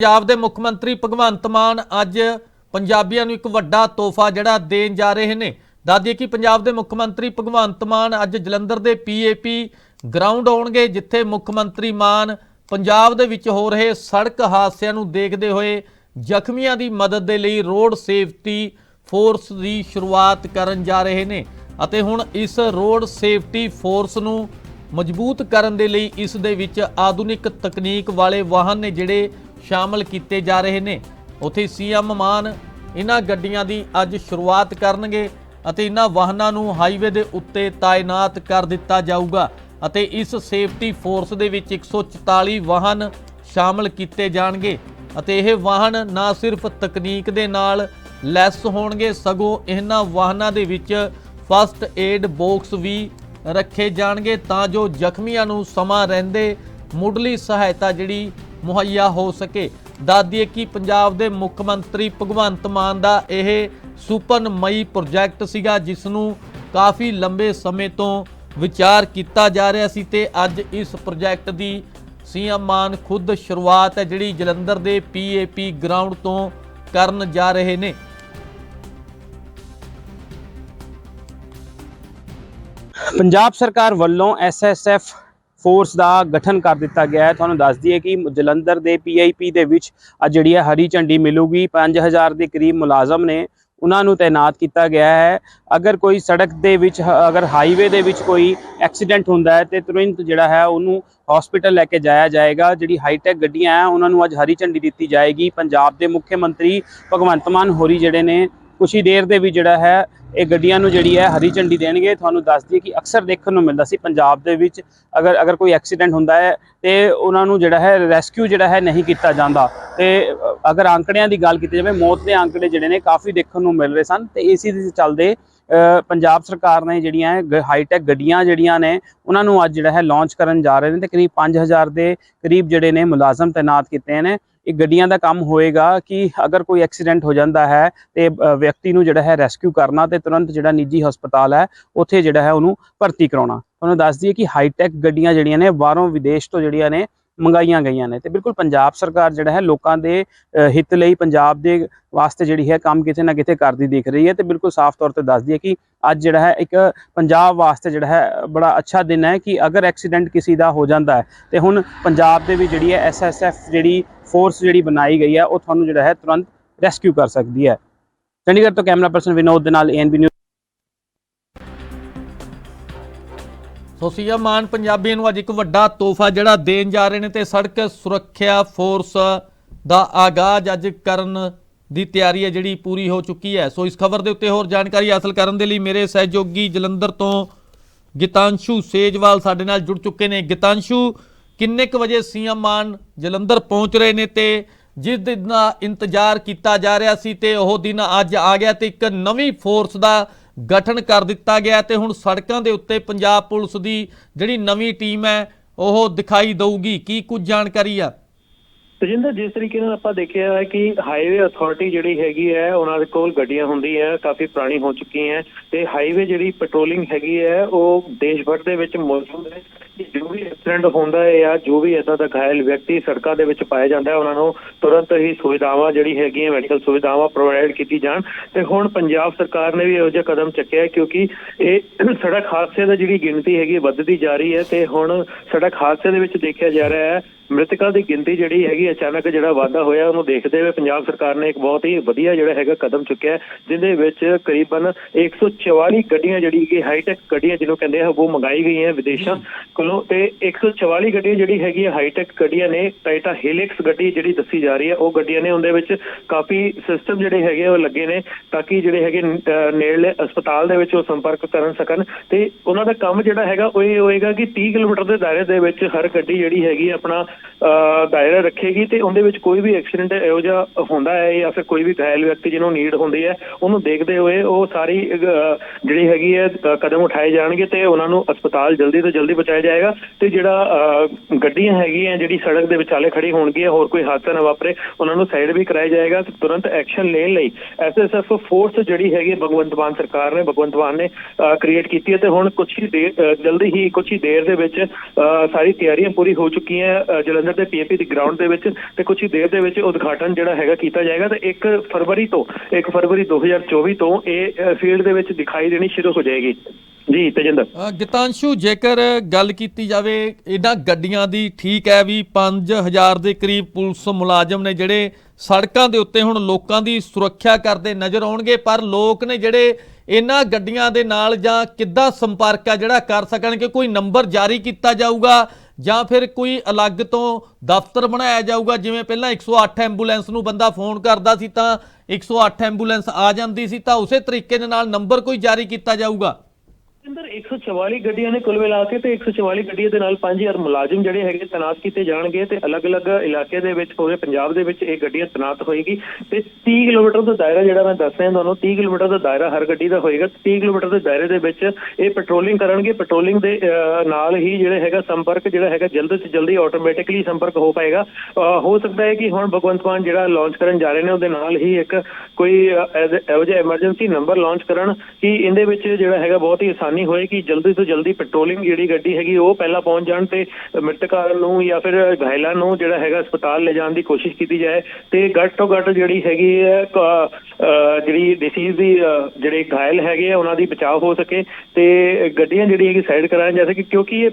ਪੰਜਾਬ ਦੇ ਮੁੱਖ ਮੰਤਰੀ ਭਗਵੰਤ ਮਾਨ ਅੱਜ ਪੰਜਾਬੀਆਂ ਨੂੰ ਇੱਕ ਵੱਡਾ ਤੋਹਫਾ ਜਿਹੜਾ ਦੇਣ ਜਾ ਰਹੇ ਨੇ। ਦੱਸਦੀਏ ਕਿ ਪੰਜਾਬ ਦੇ ਮੁੱਖ ਮੰਤਰੀ ਭਗਵੰਤ ਮਾਨ ਅੱਜ ਜਲੰਧਰ ਦੇ ਪੀਏਪੀ ਗਰਾਊਂਡ ਆਉਣਗੇ, ਜਿੱਥੇ ਮੁੱਖ ਮੰਤਰੀ ਮਾਨ ਪੰਜਾਬ ਦੇ ਵਿੱਚ ਹੋ ਰਹੇ ਸੜਕ ਹਾਦਸਿਆਂ ਨੂੰ ਦੇਖਦੇ ਹੋਏ ਜ਼ਖਮੀਆਂ ਦੀ ਮਦਦ ਦੇ ਲਈ ਰੋਡ ਸੇਫਟੀ ਫੋਰਸ ਦੀ ਸ਼ੁਰੂਆਤ ਕਰਨ ਜਾ ਰਹੇ ਨੇ ਅਤੇ ਹੁਣ ਇਸ ਰੋਡ ਸੇਫਟੀ ਫੋਰਸ ਨੂੰ ਮਜ਼ਬੂਤ ਕਰਨ ਦੇ ਲਈ ਇਸ ਦੇ ਵਿੱਚ ਆਧੁਨਿਕ ਤਕਨੀਕ ਵਾਲੇ ਵਾਹਨ ਨੇ ਜਿਹੜੇ ਸ਼ਾਮਲ ਕੀਤੇ ਜਾ ਰਹੇ ਨੇ। ਉਥੇ ਸੀਐਮ ਮਾਨ ਇਹਨਾਂ ਗੱਡੀਆਂ ਦੀ ਅੱਜ ਸ਼ੁਰੂਆਤ ਕਰਨਗੇ ਅਤੇ ਇਹਨਾਂ ਵਾਹਨਾਂ ਨੂੰ ਹਾਈਵੇ ਦੇ ਉੱਤੇ ਤਾਇਨਾਤ ਕਰ ਦਿੱਤਾ ਜਾਊਗਾ ਅਤੇ ਇਸ ਸੇਫਟੀ ਫੋਰਸ ਦੇ ਵਿੱਚ 144 ਵਾਹਨ ਸ਼ਾਮਲ ਕੀਤੇ ਜਾਣਗੇ ਅਤੇ ਇਹ ਵਾਹਨ ਨਾ ਸਿਰਫ ਤਕਨੀਕ ਦੇ ਨਾਲ ਲੈਸ ਹੋਣਗੇ, ਸਗੋਂ ਇਹਨਾਂ ਵਾਹਨਾਂ ਦੇ ਵਿੱਚ ਫਸਟ ਏਡ ਬਾਕਸ ਵੀ ਰੱਖੇ ਜਾਣਗੇ ਤਾਂ ਜੋ ਜ਼ਖਮੀਆਂ ਨੂੰ ਸਮਾਂ ਰਹਿੰਦੇ ਮੁੱਢਲੀ ਸਹਾਇਤਾ ਜਿਹੜੀ ਮੁਹੱਈਆ ਹੋ ਸਕੇ। ਦੱਸਦੀਏ ਕਿ ਪੰਜਾਬ ਦੇ ਮੁੱਖ ਮੰਤਰੀ ਭਗਵੰਤ ਮਾਨ ਦਾ ਇਹ ਸੁਪਨ ਮਈ ਪ੍ਰੋਜੈਕਟ ਸੀਗਾ, ਜਿਸ ਨੂੰ ਕਾਫੀ ਲੰਬੇ ਸਮੇਂ ਤੋਂ ਵਿਚਾਰ ਕੀਤਾ ਜਾ ਰਿਹਾ ਸੀ ਤੇ ਅੱਜ ਇਸ ਪ੍ਰੋਜੈਕਟ ਦੀ ਸੀਐਮ ਮਾਨ ਖੁਦ ਸ਼ੁਰੂਆਤ ਹੈ, ਜਿਹੜੀ ਜਲੰਧਰ ਦੇ ਪੀਏਪੀ ਗਰਾਊਂਡ ਤੋਂ ਕਰਨ ਜਾ ਰਹੇ ਨੇ। ਪੰਜਾਬ ਸਰਕਾਰ ਵੱਲੋਂ ਐਸਐਸਐਫ ਫੋਰਸ ਦਾ ਗਠਨ ਕਰ ਦਿੱਤਾ ਗਿਆ ਹੈ। ਤੁਹਾਨੂੰ ਦੱਸ ਦਈਏ ਕਿ ਜਲੰਧਰ ਦੇ ਪੀਆਈਪੀ ਦੇ ਵਿੱਚ ਅੱਜ ਜਿਹੜੀ ਹੈ ਹਰੀ ਝੰਡੀ ਮਿਲੂਗੀ। 5000 ਦੇ ਕਰੀਬ ਮੁਲਾਜ਼ਮ ਨੇ ਉਹਨਾਂ ਨੂੰ ਤਾਇਨਾਤ ਕੀਤਾ ਗਿਆ ਹੈ। ਅਗਰ ਕੋਈ ਸੜਕ ਦੇ ਵਿੱਚ, ਅਗਰ ਹਾਈਵੇ ਦੇ ਵਿੱਚ ਕੋਈ ਐਕਸੀਡੈਂਟ ਹੁੰਦਾ ਹੈ ਤੇ ਤੁਰੰਤ ਜਿਹੜਾ ਹੈ ਉਹਨੂੰ ਹਸਪੀਟਲ ਲੈ ਕੇ ਜਾਇਆ ਜਾਏਗਾ। ਜਿਹੜੀ ਹਾਈਟੈਕ ਗੱਡੀਆਂ ਹੈ, ਉਹਨਾਂ ਨੂੰ ਅੱਜ ਹਰੀ ਝੰਡੀ ਦਿੱਤੀ ਜਾਏਗੀ। ਪੰਜਾਬ ਦੇ ਮੁੱਖ ਮੰਤਰੀ ਭਗਵੰਤ ਮਾਨ ਹੋਰੀ ਜਿਹੜੇ ਨੇ ਕੁਛ ਹੀ ਦੇਰ ਦੇ ਵੀ ਜਿਹੜਾ ਹੈ, ਇਹ ਗੱਡੀਆਂ ਨੂੰ ਜਿਹੜੀ ਹੈ ਹਰੀ ਝੰਡੀ ਦੇਣਗੇ। ਤੁਹਾਨੂੰ ਦੱਸ ਦਈਏ ਕਿ ਅਕਸਰ ਦੇਖਣ ਨੂੰ ਮਿਲਦਾ ਸੀ ਪੰਜਾਬ ਦੇ ਵਿੱਚ, ਅਗਰ ਅਗਰ ਕੋਈ ਐਕਸੀਡੈਂਟ ਹੁੰਦਾ ਹੈ ਤੇ ਉਹਨਾਂ ਨੂੰ ਜਿਹੜਾ ਹੈ ਰੈਸਕਿਊ ਜਿਹੜਾ ਹੈ ਨਹੀਂ ਕੀਤਾ ਜਾਂਦਾ। ਤੇ ਅਗਰ ਆંકੜਿਆਂ ਦੀ ਗੱਲ ਕੀਤੀ ਜਾਵੇ, ਮੌਤ ਦੇ ਆંકੜੇ ਜਿਹੜੇ ਨੇ ਕਾਫੀ ਦੇਖਣ ਨੂੰ ਮਿਲ ਰਹੇ ਸਨ। ਤੇ ਇਸੇ ਦੇ ਚੱਲਦੇ ਪੰਜਾਬ ਸਰਕਾਰ ਨੇ ਜਿਹੜੀਆਂ ਹਾਈਟੈਕ ਗੱਡੀਆਂ ਜਿਹੜੀਆਂ ਨੇ, ਉਹਨਾਂ ਨੂੰ ਅੱਜ ਜਿਹੜਾ ਹੈ ਲਾਂਚ ਕਰਨ ਜਾ ਰਹੇ ਨੇ ਤੇ ਕਰੀਬ 5000 ਦੇ ਕਰੀਬ ਜਿਹੜੇ ਨੇ ਮੁਲਾਜ਼ਮ ਤਾਇਨਾਤ ਕੀਤੇ ਨੇ। ਇਹ ਗੱਡੀਆਂ ਦਾ ਕੰਮ ਹੋਏਗਾ ਕਿ ਅਗਰ ਕੋਈ ਐਕਸੀਡੈਂਟ ਹੋ ਜਾਂਦਾ ਹੈ ਤੇ ਵਿਅਕਤੀ ਨੂੰ ਜਿਹੜਾ ਹੈ ਰੈਸਕਿਊ ਕਰਨਾ ਤੇ ਤੁਰੰਤ ਜਿਹੜਾ ਨਿੱਜੀ ਹਸਪਤਾਲ ਹੈ, ਉੱਥੇ ਜਿਹੜਾ ਹੈ ਉਹਨੂੰ ਭਰਤੀ ਕਰਾਉਣਾ। ਤੁਹਾਨੂੰ ਦੱਸ ਦਈਏ ਕਿ ਹਾਈਟੈਕ ਗੱਡੀਆਂ ਜਿਹੜੀਆਂ ਨੇ, ਬਾਹਰੋਂ ਵਿਦੇਸ਼ ਤੋਂ ਜਿਹੜੀਆਂ ਨੇ ਮੰਗਾਈਆਂ ਗਈਆਂ ਨੇ। ਤੇ ਬਿਲਕੁਲ ਪੰਜਾਬ ਸਰਕਾਰ ਜਿਹੜਾ ਹੈ ਲੋਕਾਂ ਦੇ ਹਿੱਤ ਲਈ ਪੰਜਾਬ ਦੇ ਵਾਸਤੇ ਜਿਹੜੀ ਹੈ ਕੰਮ ਕਿਤੇ ਨਾ ਕਿਤੇ ਕਰਦੀ ਦਿਖ ਰਹੀ ਹੈ ਤੇ ਬਿਲਕੁਲ ਸਾਫ਼ ਤੌਰ ਤੇ ਦੱਸਦੀ ਹੈ ਕਿ ਅੱਜ ਜਿਹੜਾ ਹੈ ਇੱਕ ਪੰਜਾਬ ਵਾਸਤੇ ਜਿਹੜਾ ਹੈ ਬੜਾ ਅੱਛਾ ਦਿਨ ਹੈ ਕਿ ਅਗਰ ਐਕਸੀਡੈਂਟ ਕਿਸੇ ਦਾ ਹੋ ਜਾਂਦਾ ਹੈ, ਤੇ ਹੁਣ ਪੰਜਾਬ ਦੇ ਵੀ ਜਿਹੜੀ ਹੈ ਐਸਐਸਐਫ ਜਿਹੜੀ ਫੋਰਸ ਜਿਹੜੀ ਬਣਾਈ ਗਈ ਹੈ, ਉਹ ਤੁਹਾਨੂੰ ਜਿਹੜਾ ਹੈ ਤੁਰੰਤ ਰੈਸਕਿਊ ਕਰ ਸਕਦੀ ਹੈ। ਚੰਡੀਗੜ੍ਹ ਤੋਂ ਕੈਮਰਾ ਪਰਸਨ ਵਿਨੋਦ ਦੇ ਨਾਲ ਏਐਨਬੀ ਸੋ ਸੀਐਮ ਮਾਨ ਪੰਜਾਬੀਆਂ ਨੂੰ ਅੱਜ ਇੱਕ ਵੱਡਾ ਤੋਹਫਾ ਜਿਹੜਾ ਦੇਣ ਜਾ ਰਹੇ ਨੇ ਤੇ ਸੜਕ ਸੁਰੱਖਿਆ ਫੋਰਸ ਦਾ ਆਗਾਜ਼ ਅੱਜ ਕਰਨ ਦੀ ਤਿਆਰੀ ਹੈ, ਜਿਹੜੀ ਪੂਰੀ ਹੋ ਚੁੱਕੀ ਹੈ। ਸੋ ਇਸ ਖਬਰ ਦੇ ਉੱਤੇ ਹੋਰ ਜਾਣਕਾਰੀ ਹਾਸਲ ਕਰਨ ਦੇ ਲਈ ਮੇਰੇ ਸਹਿਯੋਗੀ ਜਲੰਧਰ ਤੋਂ ਗਿਤਾਂਸ਼ੂ ਸੇਜਵਾਲ ਸਾਡੇ ਨਾਲ ਜੁੜ ਚੁੱਕੇ ਨੇ। ਗਿਤਾਂਸ਼ੂ, ਕਿੰਨੇ ਕੁ ਵਜੇ ਸੀਐਮ ਮਾਨ ਜਲੰਧਰ ਪਹੁੰਚ ਰਹੇ ਨੇ ਤੇ ਜਿਸ ਦਿਨ ਦਾ ਇੰਤਜ਼ਾਰ ਕੀਤਾ ਜਾ ਰਿਹਾ ਸੀ ਤੇ ਉਹ ਦਿਨ ਅੱਜ ਆ ਗਿਆ ਤੇ ਇੱਕ ਨਵੀਂ ਫੋਰਸ ਦਾ ਗਠਨ ਕਰ ਦਿੱਤਾ ਗਿਆ ਤੇ ਹੁਣ ਸੜਕਾਂ ਦੇ ਉੱਤੇ ਪੰਜਾਬ ਪੁਲਿਸ ਦੀ ਜਿਹੜੀ ਨਵੀਂ ਟੀਮ ਹੈ, ਉਹ ਦਿਖਾਈ ਦਊਗੀ। ਕੀ ਕੁਝ ਜਾਣਕਾਰੀ ਆ? ਤਜਿੰਦਰ, ਜਿਸ ਤਰੀਕੇ ਨਾਲ ਆਪਾਂ ਦੇਖਿਆ ਹੈ ਕਿ ਹਾਈਵੇ ਅਥਾਰਟੀ ਜਿਹੜੀ ਹੈਗੀ ਹੈ, ਉਹਨਾਂ ਦੇ ਕੋਲ ਗੱਡੀਆਂ ਹੁੰਦੀ ਹੈ ਕਾਫੀ ਪੁਰਾਣੀ ਹੋ ਚੁੱਕੀ ਹੈ ਤੇ ਹਾਈਵੇ ਜਿਹੜੀ ਪੈਟਰੋਲਿੰਗ ਹੈਗੀ ਹੈ, ਉਹ ਦੇਸ਼ ਭਰ ਦੇ ਵਿੱਚ ਮੌਜੂਦ ਹੈ। ਜੋ ਵੀ ਐਕਸੀਡੈਂਟ ਹੁੰਦਾ ਹੈ ਜਾਂ ਜੋ ਵੀ ਇਦਾਂ ਦਾ ਘਾਇਲ ਵਿਅਕਤੀ ਸੜਕਾਂ ਦੇ ਵਿੱਚ ਪਾਇਆ ਜਾਂਦਾ ਹੈ, ਉਹਨਾਂ ਨੂੰ ਤੁਰੰਤ ਹੀ ਸੁਵਿਧਾਵਾਂ ਜਿਹੜੀ ਹੈਗੀਆਂ ਮੈਡੀਕਲ ਸੁਵਿਧਾਵਾਂ ਪ੍ਰੋਵਾਈਡ ਕੀਤੀ ਜਾਣ। ਤੇ ਹੁਣ ਪੰਜਾਬ ਸਰਕਾਰ ਨੇ ਵੀ ਇਹੋ ਜਿਹਾ ਕਦਮ ਚੱਕਿਆ ਕਿਉਂਕਿ ਇਹ ਸੜਕ ਹਾਦਸੇ ਦਾ ਜਿਹੜੀ ਗਿਣਤੀ ਹੈਗੀ, ਵੱਧਦੀ ਜਾ ਰਹੀ ਹੈ ਤੇ ਹੁਣ ਸੜਕ ਹਾਦਸੇ ਦੇ ਵਿੱਚ ਦੇਖਿਆ ਜਾ ਰਿਹਾ ਹੈ ਮ੍ਰਿਤਕਾਂ ਦੀ ਗਿਣਤੀ ਜਿਹੜੀ ਹੈਗੀ ਅਚਾਨਕ ਜਿਹੜਾ ਵਾਧਾ ਹੋਇਆ ਉਹਨੂੰ ਦੇਖਦੇ ਹੋਏ ਪੰਜਾਬ ਸਰਕਾਰ ਨੇ ਇੱਕ ਬਹੁਤ ਹੀ ਵਧੀਆ ਜਿਹੜਾ ਹੈਗਾ ਕਦਮ ਚੁੱਕਿਆ ਹੈ, ਜਿਹਦੇ ਵਿੱਚ ਕਰੀਬਨ 144 ਗੱਡੀਆਂ ਜਿਹੜੀ ਕਿ ਹਾਈਟੈਕ ਗੱਡੀਆਂ ਜਿਹਨੂੰ ਕਹਿੰਦੇ ਆ ਉਹ ਮੰਗਾਈ ਗਈਆਂ ਵਿਦੇਸ਼ਾਂ ਕੋਲੋਂ ਤੇ 144 ਗੱਡੀਆਂ ਜਿਹੜੀ ਹੈਗੀ ਹੈ ਹਾਈਟੈਕ ਗੱਡੀਆਂ ਨੇ ਟਾਈਟਾ ਹੀਲਿਕਸ ਗੱਡੀ ਜਿਹੜੀ ਦੱਸੀ ਜਾ ਰਹੀ ਹੈ ਉਹ ਗੱਡੀਆਂ ਨੇ ਉਹਦੇ ਵਿੱਚ ਕਾਫੀ ਸਿਸਟਮ ਜਿਹੜੇ ਹੈਗੇ ਉਹ ਲੱਗੇ ਨੇ ਤਾਂ ਕਿ ਜਿਹੜੇ ਹੈਗੇ ਨੇੜਲੇ ਹਸਪਤਾਲ ਦੇ ਵਿੱਚ ਉਹ ਸੰਪਰਕ ਕਰਨ ਸਕਣ ਤੇ ਉਹਨਾਂ ਦਾ ਕੰਮ ਜਿਹੜਾ ਹੈਗਾ ਉਹ ਇਹ ਹੋਏਗਾ ਕਿ 30 ਕਿਲੋਮੀਟਰ ਦੇ ਦਾਇਰੇ ਦੇ ਵਿੱਚ ਹਰ ਗੱਡੀ ਜਿਹੜੀ ਹੈਗੀ ਆਪਣਾ ਦਾਇਰਾ ਰੱਖੇਗੀ ਤੇ ਉਹਦੇ ਵਿੱਚ ਕੋਈ ਵੀ ਐਕਸੀਡੈਂਟ ਇਹੋ ਜਿਹਾ ਹੁੰਦਾ ਹੈ ਜਾਂ ਫਿਰ ਕੋਈ ਵੀ ਘਾਇਲ ਵਿਅਕਤੀ ਜਿਹਨੂੰ ਨੀਡ ਹੁੰਦੀ ਹੈ ਉਹਨੂੰ ਦੇਖਦੇ ਹੋਏ ਉਹ ਸਾਰੀ ਜਿਹੜੀ ਹੈਗੀ ਹੈ ਕਦਮ ਉਠਾਏ ਜਾਣਗੇ ਤੇ ਉਹਨਾਂ ਨੂੰ ਹਸਪਤਾਲ ਜਲਦੀ ਤੋਂ ਜਲਦੀ ਪਹੁੰਚਾਇਆ ਜਾਏਗਾ ਤੇ ਜਿਹੜਾ ਗੱਡੀਆਂ ਹੈਗੀਆਂ ਜਿਹੜੀ ਸੜਕ ਦੇ ਵਿਚਾਲੇ ਖੜੀ ਹੋਣਗੀਆਂ ਹੋਰ ਕੋਈ ਹਾਦਸਾ ਨਾ ਵਾਪਰੇ ਉਹਨਾਂ ਨੂੰ ਸਾਈਡ ਵੀ ਕਰਾਇਆ ਜਾਏਗਾ ਤੇ ਤੁਰੰਤ ਐਕਸ਼ਨ ਲੈਣ ਲਈ ਐਸਐਸਐਫ ਫੋਰਸ ਜਿਹੜੀ ਹੈਗੀ ਭਗਵੰਤ ਮਾਨ ਸਰਕਾਰ ਨੇ ਭਗਵੰਤ ਮਾਨ ਨੇ ਕ੍ਰੀਏਟ ਕੀਤੀ ਹੈ ਤੇ ਹੁਣ ਕੁਝ ਹੀ ਦੇਰ ਜਲਦੀ ਹੀ ਕੁਝ ਹੀ ਦੇਰ ਦੇ ਵਿੱਚ ਅਹ, ਸਾਰੀ ਤਿਆਰੀਆਂ ਪੂਰੀ ਹੋ ਚੁੱਕੀਆਂ ਜਲੰਧਰ ਦੇ ਪੀਏਪੀ ਦੀ ਗਰਾਊਂਡ ਦੇ ਵਿੱਚ ਤੇ ਕੁਝ ਹੀ ਦੇਰ ਦੇ ਵਿੱਚ ਉਦਘਾਟਨ ਜਿਹੜਾ ਹੈਗਾ ਕੀਤਾ ਜਾਏਗਾ ਤੇ 1 ਫਰਵਰੀ ਤੋਂ 1 ਫਰਵਰੀ 2024 ਤੋਂ ਇਹ ਫੀਲਡ ਦੇ ਵਿੱਚ ਦਿਖਾਈ ਦੇਣੀ ਸ਼ੁਰੂ ਹੋ ਜਾਏਗੀ। ਜੀ, ਤੇਜਿੰਦਰ। ਗਿਤਾਂਸ਼ੂ, ਜੇਕਰ ਗੱਲ ਕੀਤੀ ਜਾਵੇ, ਇਹਨਾਂ ਗੱਡੀਆਂ ਦੀ ਠੀਕ ਹੈ ਵੀ 5000 ਦੇ ਕਰੀਬ ਪੁਲਿਸ ਮੁਲਾਜ਼ਮ ਨੇ ਜਿਹੜੇ ਸੜਕਾਂ ਦੇ ਉੱਤੇ ਹੁਣ ਲੋਕਾਂ ਦੀ ਸੁਰੱਖਿਆ ਕਰਦੇ ਨਜ਼ਰ ਆਉਣਗੇ, ਪਰ ਲੋਕ ਨੇ ਜਿਹੜੇ ਇਹਨਾਂ ਗੱਡੀਆਂ ਦੇ ਨਾਲ ਜਾਂ ਕਿੱਦਾਂ ਸੰਪਰਕ ਆ ਜਿਹੜਾ ਕਰ ਸਕਣਗੇ, ਕੋਈ ਨੰਬਰ ਜਾਰੀ ਕੀਤਾ ਜਾਊਗਾ। ਜਾਂ ਫਿਰ ਕੋਈ ਅਲੱਗ ਤੋਂ ਦਫ਼ਤਰ ਬਣਾਇਆ ਜਾਊਗਾ, ਜਿਵੇਂ ਪਹਿਲਾਂ 108 ਐਂਬੂਲੈਂਸ ਨੂੰ ਬੰਦਾ ਫੋਨ ਕਰਦਾ ਸੀ ਤਾਂ 108 ਐਂਬੂਲੈਂਸ ਆ ਜਾਂਦੀ ਸੀ ਤਾਂ ਉਸੇ ਤਰੀਕੇ ਦੇ ਨਾਲ ਨੰਬਰ ਕੋਈ ਜਾਰੀ ਕੀਤਾ ਜਾਊਗਾ। ਅੰਦਰ 144 ਗੱਡੀਆਂ ਨੇ ਕੁੱਲ ਮਿਲਾ ਕੇ ਤੇ 144 ਗੱਡੀਆਂ ਦੇ ਨਾਲ 5000 ਮੁਲਾਜ਼ਮ ਜਿਹੜੇ ਹੈਗੇ ਤਨਾਤ ਕੀਤੇ ਜਾਣਗੇ ਤੇ ਅਲੱਗ-ਅਲੱਗ ਇਲਾਕੇ ਦੇ ਵਿੱਚ ਪੂਰੇ ਪੰਜਾਬ ਦੇ ਵਿੱਚ ਇਹ ਗੱਡੀਆਂ ਤਨਾਤ ਹੋਏਗੀ ਤੇ 30 ਕਿਲੋਮੀਟਰ ਦਾ ਦਾਇਰਾ ਜਿਹੜਾ ਮੈਂ ਦੱਸ ਰਿਹਾ ਤੁਹਾਨੂੰ 30 ਕਿਲੋਮੀਟਰ ਦਾ ਦਾਇਰਾ ਹਰ ਗੱਡੀ ਦਾ ਹੋਏਗਾ 30 ਕਿਲੋਮੀਟਰ ਦੇ ਦਾਇਰੇ ਦੇ ਵਿੱਚ ਇਹ ਪੈਟਰੋਲਿੰਗ ਕਰਨਗੇ ਪੈਟਰੋਲਿੰਗ ਦੇ ਅਹ, ਨਾਲ ਹੀ ਜਿਹੜੇ ਹੈਗਾ ਸੰਪਰਕ ਜਿਹੜਾ ਹੈਗਾ ਜਲਦ ਤੋਂ ਜਲਦੀ ਆਟੋਮੈਟਿਕਲੀ ਸੰਪਰਕ ਹੋ ਪਾਏਗਾ। ਅਹ, ਹੋ ਸਕਦਾ ਹੈ ਕਿ ਹੁਣ ਭਗਵੰਤ ਮਾਨ ਜਿਹੜਾ ਲਾਂਚ ਕਰਨ ਜਾ ਰਹੇ ਨੇ ਉਹਦੇ ਨਾਲ ਹੀ ਇੱਕ ਕੋਈ ਇਹੋ ਇਹੋ ਜਿਹਾ ਐਮਰਜੈਂਸੀ ਨੰਬਰ ਲਾਂਚ ਕਰਨ ਕਿ ਇਹਦੇ ਵਿੱਚ ਜਿਹੜਾ ਹੈਗਾ ਬਹੁਤ ਹੀ ਆਸਾਨੀ ਹੋਏਗੀ ਜਲਦੀ ਤੋਂ ਜਲਦੀ ਪੈਟਰੋਲਿੰਗ ਜਿਹੜੀ ਗੱਡੀ ਹੈਗੀ ਉਹ ਪਹਿਲਾਂ ਪਹੁੰਚ ਜਾਣ ਤੇ ਮ੍ਰਿਤਕਾਂ ਨੂੰ ਜਾਂ ਫਿਰ ਘਾਇਲਾਂ ਨੂੰ ਜਿਹੜਾ ਹੈਗਾ ਹਸਪਤਾਲ ਲੈ ਜਾਣ ਦੀ ਕੋਸ਼ਿਸ਼ ਕੀਤੀ ਜਾਏ ਤੇ ਘੱਟ ਤੋਂ ਘੱਟ ਜਿਹੜੀ ਹੈਗੀ ਹੈ ਜਿਹੜੀ ਡਿਸੀਜ਼ ਦੀ ਜਿਹੜੇ ਘਾਇਲ ਹੈਗੇ ਆ ਉਹਨਾਂ ਦੀ ਬਚਾਅ ਹੋ ਸਕੇ ਤੇ ਗੱਡੀਆਂ ਜਿਹੜੀ ਹੈਗੀ ਸਾਈਡ ਕਰਾਉਣ ਜੈਸੇ ਕਿ ਕਿਉਂਕਿ ਇਹ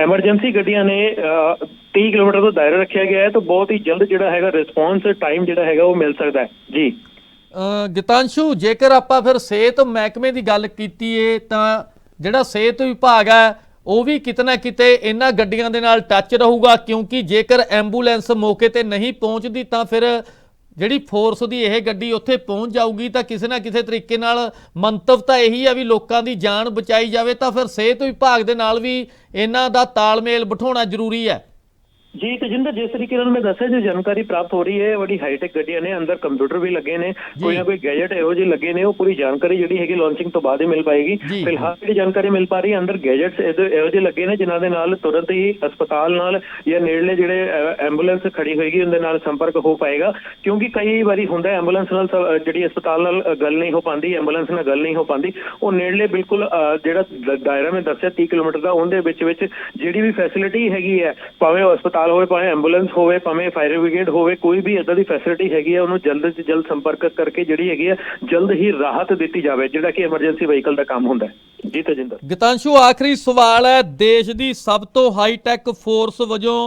ਐਮਰਜੈਂਸੀ ਗੱਡੀਆਂ ਨੇ ਅਹ, 30 ਕਿਲੋਮੀਟਰ ਦਾ ਦਾਇਰਾ ਰੱਖਿਆ ਗਿਆ ਹੈ ਤਾਂ ਬਹੁਤ ਹੀ ਜਲਦ ਜਿਹੜਾ ਹੈਗਾ ਰਿਸਪੌਂਸ ਟਾਈਮ ਜਿਹੜਾ ਹੈਗਾ ਉਹ ਮਿਲ ਸਕਦਾ ਹੈ। ਜੀ। ਗਿਤਾਂਸ਼ੂ, ਜੇਕਰ ਆਪਾਂ ਫਿਰ ਸਿਹਤ ਮਹਿਕਮੇ ਦੀ ਗੱਲ ਕੀਤੀ ਏ, ਤਾਂ ਜਿਹੜਾ ਸਿਹਤ ਵਿਭਾਗ ਹੈ ਉਹ ਵੀ ਕਿਤੇ ਨਾ ਕਿਤੇ ਇਹਨਾਂ ਗੱਡੀਆਂ ਦੇ ਨਾਲ ਟੱਚ ਰਹੂਗਾ, ਕਿਉਂਕਿ ਜੇਕਰ ਐਂਬੂਲੈਂਸ ਮੌਕੇ ਤੇ ਨਹੀਂ ਪਹੁੰਚਦੀ, ਤਾਂ ਫਿਰ ਜਿਹੜੀ ਫੋਰਸ ਦੀ ਇਹ ਗੱਡੀ ਉੱਥੇ ਪਹੁੰਚ ਜਾਊਗੀ, ਤਾਂ ਕਿਸੇ ਨਾ ਕਿਸੇ ਤਰੀਕੇ ਨਾਲ ਮੰਤਵ ਤਾਂ ਇਹੀ ਹੈ ਵੀ ਲੋਕਾਂ ਦੀ ਜਾਨ ਬਚਾਈ ਜਾਵੇ, ਤਾਂ ਫਿਰ ਸਿਹਤ ਵਿਭਾਗ ਦੇ ਨਾਲ ਵੀ ਇਹਨਾਂ ਦਾ ਤਾਲਮੇਲ ਬਿਠਾਉਣਾ ਜ਼ਰੂਰੀ ਹੈ। ਜੀ ਤਜਿੰਦਰ ਜਿਸ ਤਰੀਕੇ ਨਾਲ ਮੈਂ ਦੱਸਿਆ ਜੋ ਜਾਣਕਾਰੀ ਪ੍ਰਾਪਤ ਹੋ ਰਹੀ ਹੈ ਬੜੀ ਹਾਈਟੈਕ ਗੱਡੀਆਂ ਨੇ ਅੰਦਰ ਕੰਪਿਊਟਰ ਵੀ ਲੱਗੇ ਨੇ ਕੋਈ ਨਾ ਕੋਈ ਗੈਜਟ ਇਹੋ ਜਿਹੇ ਲੱਗੇ ਨੇ ਉਹ ਪੂਰੀ ਜਾਣਕਾਰੀ ਜਿਹੜੀ ਹੈਗੀ ਲਾਂਚਿੰਗ ਤੋਂ ਬਾਅਦ ਹੀ ਮਿਲ ਪਾਏਗੀ। ਫਿਲਹਾਲ ਜਿਹੜੀ ਜਾਣਕਾਰੀ ਮਿਲ ਪਾ ਰਹੀ ਹੈ ਅੰਦਰ ਗੈਜਟਸ ਇਹੋ ਜਿਹੇ ਲੱਗੇ ਨੇ ਜਿਨ੍ਹਾਂ ਦੇ ਨਾਲ ਤੁਰੰਤ ਹੀ ਹਸਪਤਾਲ ਨਾਲ ਜਾਂ ਨੇੜਲੇ ਜਿਹੜੇ ਐਂਬੂਲੈਂਸ ਖੜੀ ਹੋਏਗੀ ਉਹਦੇ ਨਾਲ ਸੰਪਰਕ ਹੋ ਪਾਏਗਾ। ਕਿਉਂਕਿ ਕਈ ਵਾਰੀ ਹੁੰਦਾ ਐਂਬੂਲੈਂਸ ਨਾਲ ਜਿਹੜੀ ਹਸਪਤਾਲ ਨਾਲ ਗੱਲ ਨਹੀਂ ਹੋ ਪਾਉਂਦੀ ਐਂਬੂਲੈਂਸ ਨਾਲ ਗੱਲ ਨਹੀਂ ਹੋ ਪਾਉਂਦੀ। ਉਹ ਨੇੜਲੇ ਬਿਲਕੁਲ ਜਿਹੜਾ ਦਾਇਰਾ ਮੈਂ ਦੱਸਿਆ 30 ਕਿਲੋਮੀਟਰ ਦਾ ਉਹਦੇ ਵਿੱਚ ਵਿੱਚ ਜਿਹੜੀ ਵੀ ਫੈਸਿਲਿਟੀ ਹੈਗੀ ਹੈ ਭਾਵੇਂ ਉਹ ਹਸਪਤਾਲ ਹੋਵੇ, ਭਾਵੇਂ ਐਂਬੂਲੈਂਸ ਹੋਵੇ, ਭਾਵੇਂ ਫਾਇਰ ਬ੍ਰਿਗੇਡ ਹੋਵੇ, ਕੋਈ ਵੀ ਇਦਾਂ ਦੀ ਫੈਸਿਲਿਟੀ ਹੈਗੀ ਹੈ ਉਹਨੂੰ ਜਲਦ ਤੋਂ ਜਲਦ ਸੰਪਰਕ ਕਰਕੇ ਜਿਹੜੀ ਹੈਗੀ ਹੈ ਜਲਦ ਹੀ ਰਾਹਤ ਦਿੱਤੀ ਜਾਵੇ, ਜਿਹੜਾ ਕਿ ਐਮਰਜੈਂਸੀ ਵਹੀਕਲ ਦਾ ਕੰਮ ਹੁੰਦਾ ਹੈ। ਜੀ, ਤਜਿੰਦਰ। ਗਿਤਾਂਸ਼ੂ, ਆਖਰੀ ਸਵਾਲ ਹੈ, ਦੇਸ਼ ਦੀ ਸਭ ਤੋਂ ਹਾਈ ਟੈਕ ਫੋਰਸ ਵਜੋਂ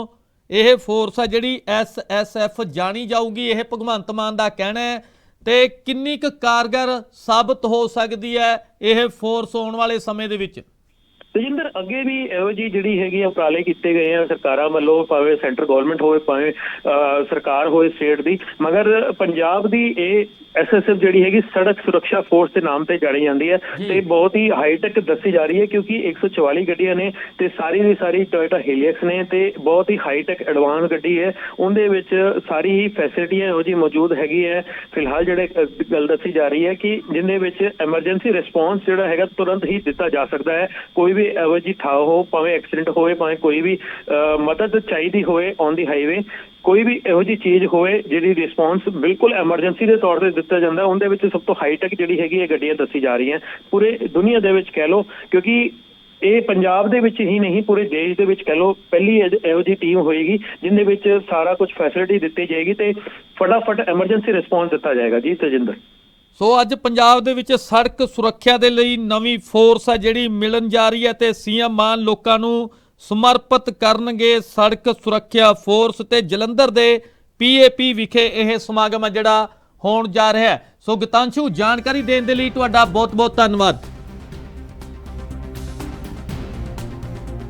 ਇਹ ਫੋਰਸ ਹੈ ਜਿਹੜੀ ਐਸਐਸਐਫ ਜਾਣੀ ਜਾਊਗੀ, ਇਹ ਭਗਵੰਤ ਮਾਨ ਦਾ ਕਹਿਣਾ ਹੈ। ਤੇ ਕਿੰਨੀ ਕੁ ਕਾਰਗਰ ਸਾਬਤ ਹੋ ਸਕਦੀ ਹੈ ਇਹ ਫੋਰਸ ਆਉਣ ਵਾਲੇ ਸਮੇਂ ਦੇ ਵਿੱਚ? ਤਜਿੰਦਰ ਅੱਗੇ ਵੀ ਇਹੋ ਜੀ ਜਿਹੜੀ ਹੈਗੀ ਆ ਉਪਰਾਲੇ ਕੀਤੇ ਗਏ ਆ ਸਰਕਾਰਾਂ ਵੱਲੋਂ ਭਾਵੇਂ ਸੈਂਟਰ ਗਵਰਨਮੈਂਟ ਹੋਵੇ ਭਾਵੇਂ ਸਰਕਾਰ ਹੋਵੇ ਸਟੇਟ ਦੀ ਮਗਰ ਪੰਜਾਬ ਦੀ ਇਹ ਐਸਐਸਐਫ ਜਿਹੜੀ ਹੈਗੀ ਸੜਕ ਸੁਰੱਖਿਆ ਫੋਰਸ ਦੇ ਨਾਮ ਤੇ ਜਾਣੀ ਜਾਂਦੀ ਹੈ। ਤੇ ਬਹੁਤ ਹੀ ਹਾਈਟੈਕ ਦੱਸੀ ਜਾ ਰਹੀ ਹੈ ਕਿਉਂਕਿ 144 ਗੱਡੀਆਂ ਨੇ ਤੇ ਸਾਰੀ ਦੀ ਸਾਰੀ ਟੋਇਟਾ ਹੀਲੀਅਕਸ ਨੇ ਤੇ ਬਹੁਤ ਹੀ ਹਾਈਟੈਕ ਐਡਵਾਂਸ ਗੱਡੀ ਹੈ। ਉਹਦੇ ਵਿੱਚ ਸਾਰੀ ਹੀ ਫੈਸਿਲਿਟੀਆਂ ਇਹੋ ਜੀ ਮੌਜੂਦ ਹੈਗੀ ਹੈ। ਫਿਲਹਾਲ ਜਿਹੜੇ ਗੱਲ ਦੱਸੀ ਜਾ ਰਹੀ ਹੈ ਕਿ ਜਿੰਦੇ ਵਿੱਚ ਐਮਰਜੈਂਸੀ ਰਿਸਪੌਂਸ ਜਿਹੜਾ ਹੈਗਾ ਤੁਰੰਤ ਹੀ ਦਿੱਤਾ ਜਾ ਸਕਦਾ ਹੈ। ਕੋਈ ਵੀ ਇਹੋ ਜੀ ਥਾਂ ਹੋ, ਭਾਵੇਂ ਐਕਸੀਡੈਂਟ ਹੋਵੇ, ਭਾਵੇਂ ਕੋਈ ਵੀ ਮਦਦ ਚਾਹੀਦੀ ਹੋਵੇ ਔਨ ਦੀ ਹਾਈਵੇ ਕੋਈ ਵੀ ਇਹੋ ਜੀ ਚੀਜ਼ ਹੋਵੇ ਜਿਹੜੀ ਰਿਸਪੌਂਸ ਬਿਲਕੁਲ ਐਮਰਜੈਂਸੀ ਦੇ ਤੌਰ ਤੇ ਦਿੱਤਾ ਜਾਂਦਾ, ਉਹਦੇ ਵਿੱਚ ਸਭ ਤੋਂ ਹਾਈਟੈਕ ਜਿਹੜੀ ਹੈਗੀ ਇਹ ਗੱਡੀਆਂ ਦੱਸੀ ਜਾ ਰਹੀਆਂ। ਪੂਰੇ ਦੁਨੀਆ ਦੇ ਵਿੱਚ ਕਹਿ ਲਓ, ਕਿਉਂਕਿ ਇਹ ਪੰਜਾਬ ਦੇ ਵਿੱਚ ਹੀ ਨਹੀਂ, ਪੂਰੇ ਦੇਸ਼ ਦੇ ਵਿੱਚ ਕਹਿ ਲਓ, ਪਹਿਲੀ ਇਹੋ ਜੀ ਟੀਮ ਹੋਏਗੀ ਜਿੰਦੇ ਵਿੱਚ ਸਾਰਾ ਕੁਝ ਫੈਸਿਲਿਟੀ ਦਿੱਤੀ ਜਾਏਗੀ ਤੇ ਫਟਾਫਟ ਐਮਰਜੈਂਸੀ ਰਿਸਪੌਂਸ ਦਿੱਤਾ ਜਾਏਗਾ। ਜੀ, ਤਜਿੰਦਰ। ਸੋ ਅੱਜ ਪੰਜਾਬ ਦੇ ਵਿੱਚ ਸੜਕ ਸੁਰੱਖਿਆ ਦੇ ਲਈ ਨਵੀਂ ਫੋਰਸ ਹੈ ਜਿਹੜੀ ਮਿਲਣ ਜਾ ਰਹੀ ਹੈ ਤੇ ਸੀਐਮ ਮਾਨ ਲੋਕਾਂ ਨੂੰ ਸਮਰਪਿਤ ਕਰਨਗੇ ਸੜਕ ਸੁਰੱਖਿਆ ਫੋਰਸ ਤੇ ਜਲੰਧਰ ਦੇ ਪੀਏਪੀ ਵਿਖੇ ਇਹ ਸਮਾਗਮ ਹੈ ਜਿਹੜਾ ਹੋਣ ਜਾ ਰਿਹਾ ਹੈ। ਸੋ ਗਤਾਂਸ਼ੂ, ਜਾਣਕਾਰੀ ਦੇਣ ਦੇ ਲਈ ਤੁਹਾਡਾ ਬਹੁਤ ਬਹੁਤ ਧੰਨਵਾਦ।